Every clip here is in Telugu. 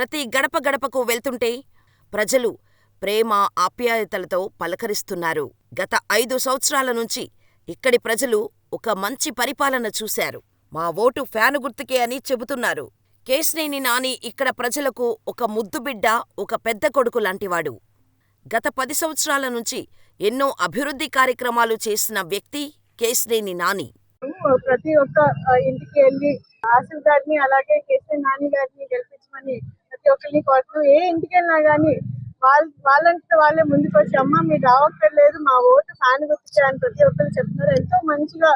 ప్రతి గడపకు వెళ్తుంటే ప్రజలు ప్రేమ ఆప్యాయతలతో పలకరిస్తున్నారు. గత ఐదు సంవత్సరాల నుంచి ఇక్కడి ప్రజలు ఒక మంచి పరిపాలన చూశారు. మా ఓటు ఫ్యాను గుర్తుకే అని చెబుతున్నారు. కేశ్నేని నాని ఇక్కడ ప్రజలకు ఒక ముద్దుబిడ్డ ఒక పెద్ద కొడుకు లాంటివాడు. గత పది సంవత్సరాల నుంచి ఎన్నో అభివృద్ధి కార్యక్రమాలు చేసిన వ్యక్తి కేశినేని నాని. ప్రతి ఒక్క ఇంటికి వెళ్ళి ఆసిఫ్ గారిని అలాగే కేసీఆర్ నాని గారిని గెలిపించమని ప్రతి ఒక్కరిని కోరుతున్నాం ఏ ఇంటికి వెళ్ళినా గానీ వాళ్ళ వాళ్ళంటే వాళ్ళే ముందుకు వచ్చి అమ్మ మీరు రావక్కర్లేదు మా ఓటు ఫ్యాన్ గుర్తించారని ప్రతి ఒక్కరు చెప్తున్నారు. ఎంతో మంచిగా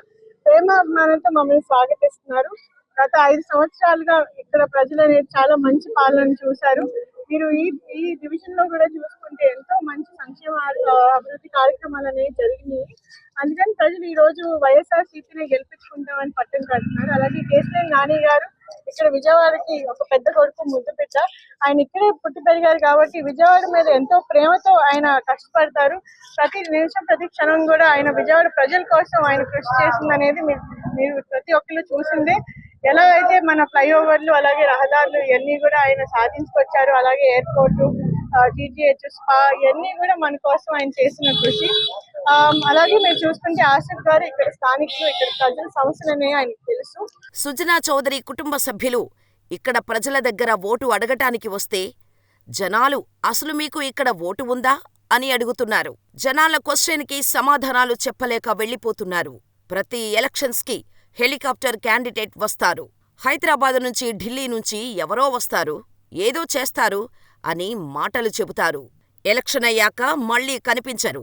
ప్రేమ అభిమానంతో మమ్మల్ని స్వాగతిస్తున్నారు. గత ఐదు సంవత్సరాలుగా ఇక్కడ ప్రజలు అనేది చాలా మంచి పాలన చూశారు. మీరు ఈ ఈ డివిజన్లో కూడా చూసుకుంటే ఎంతో మంచి సంక్షేమ అభివృద్ధి కార్యక్రమాలు అనేవి జరిగినాయి. అందుకని ప్రజలు ఈ రోజు వైఎస్ఆర్ సీపీని గెలిపించుకుంటామని పట్టం కడుతున్నారు. అలాగే కేసీఆర్ నాని గారు ఇక్కడ విజయవాడకి ఒక పెద్ద కొడుకు ముద్దు బిడ్డ ఆయన ఇక్కడే పుట్టి పెరిగారు కాబట్టి విజయవాడ మీద ఎంతో ప్రేమతో ఆయన కష్టపడతారు. ప్రతి నిమిషం ప్రతి క్షణం కూడా ఆయన విజయవాడ ప్రజల కోసం ఆయన కృషి చేసింది అనేది మీరు ప్రతి ఒక్కరు చూసిందే. ఎలా అయితే మన ఫ్లైఓవర్లు అలాగే రహదారులు ఇవన్నీ కూడా ఆయన సాధించుకొచ్చారు అలాగే ఎయిర్పోర్ట్ జీటీహెచ్ స్పా ఇవన్నీ కూడా మన కోసం ఆయన చేసిన కృషి. ఆ, అలాగే మీరు చూసుకుంటే ఆసిఫ్ గారు ఇక్కడ స్థానికులు ఇక్కడ ప్రజల సమస్యలనే ఆయన సుజనా చౌదరి కుటుంబ సభ్యులు ఇక్కడ ప్రజల దగ్గర ఓటు అడగటానికి వస్తే జనాలు అసలు మీకు ఇక్కడ ఓటు ఉందా అని అడుగుతున్నారు. జనాల క్వశ్చన్కి సమాధానాలు చెప్పలేక వెళ్ళిపోతున్నారు. ప్రతి ఎలక్షన్స్కి హెలికాప్టర్ క్యాండిడేట్ వస్తారు. హైదరాబాద్ నుంచి ఢిల్లీ నుంచి ఎవరో వస్తారు ఏదో చేస్తారు అని మాటలు చెబుతారు. ఎలక్షన్ అయ్యాక మళ్ళీ కనిపించరు.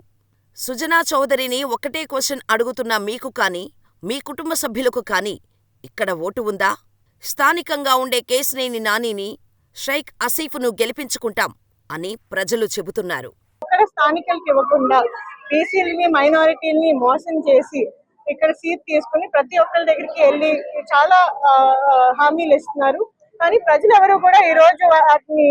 సుజనా చౌదరిని ఒకటే క్వశ్చన్ అడుగుతున్న మీకు కానీ మీ కుటుంబ సభ్యులకు కానీ ఇక్కడ ఓటు ఉందా? స్థానికంగా ఉండే కేశినేని నానిని షైక్ అసీఫ్ను గెలిపించుకుంటాం అని ప్రజలు చెబుతున్నారు. ఇక్కడ స్థానికులకి ఇవ్వకుండా బీసీలని మైనారిటీలని మోసం చేసి ఇక్కడ సీట్ తీసుకుని ప్రతి ఒక్కరి దగ్గరికి వెళ్ళి చాలా హామీలు ఇస్తున్నారు. కానీ ప్రజలు ఎవరు కూడా ఈ రోజు వాటిని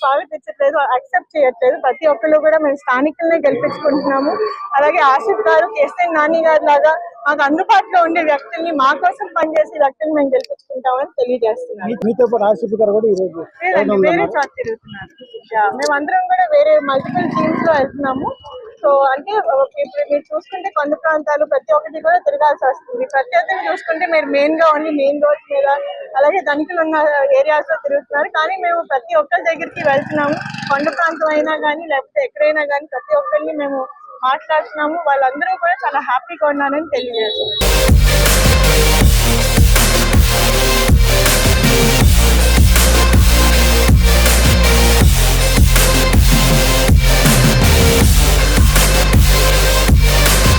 స్వాగతించట్లేదు అక్సెప్ట్ చేయట్లేదు. ప్రతి ఒక్కళ్ళు కూడా మేము స్థానికులనే గెలిపించుకుంటున్నాము. అలాగే ఆసిఫ్ గారు కేసీఆర్ నాని గారు లాగా మాకు అందుబాటులో ఉండే వ్యక్తుల్ని మా కోసం పనిచేసే వ్యక్తుల్ని మేము గెలిపించుకుంటామని తెలియజేస్తున్నాను మీతో పాటు ఆసిఫ్ గారు కూడా వేరే చోట తిరుగుతున్నారు. యా, మేమందరం కూడా వేరే మల్టిపుల్ టీమ్స్లో వెళ్తున్నాము. సో అంటే ఇప్పుడు మీరు చూసుకుంటే కొండ ప్రాంతాలు ప్రతి ఒక్కటి కూడా తిరగాల్సి వస్తుంది. ప్రతి ఒక్కటి చూసుకుంటే మీరు మెయిన్గా ఓన్లీ మెయిన్ రోడ్స్ మీద అలాగే ధనికులు ఉన్న ఏరియాస్లో తిరుగుతున్నారు. కానీ మేము ప్రతి ఒక్కరి దగ్గరికి వెళ్తున్నాము. కొండ ప్రాంతం అయినా కానీ లేకపోతే ఎక్కడైనా కానీ ప్రతి ఒక్కరిని మేము మాట్లాడుతున్నాము. వాళ్ళందరూ కూడా చాలా హ్యాపీగా ఉన్నారని తెలియజేస్తున్నాం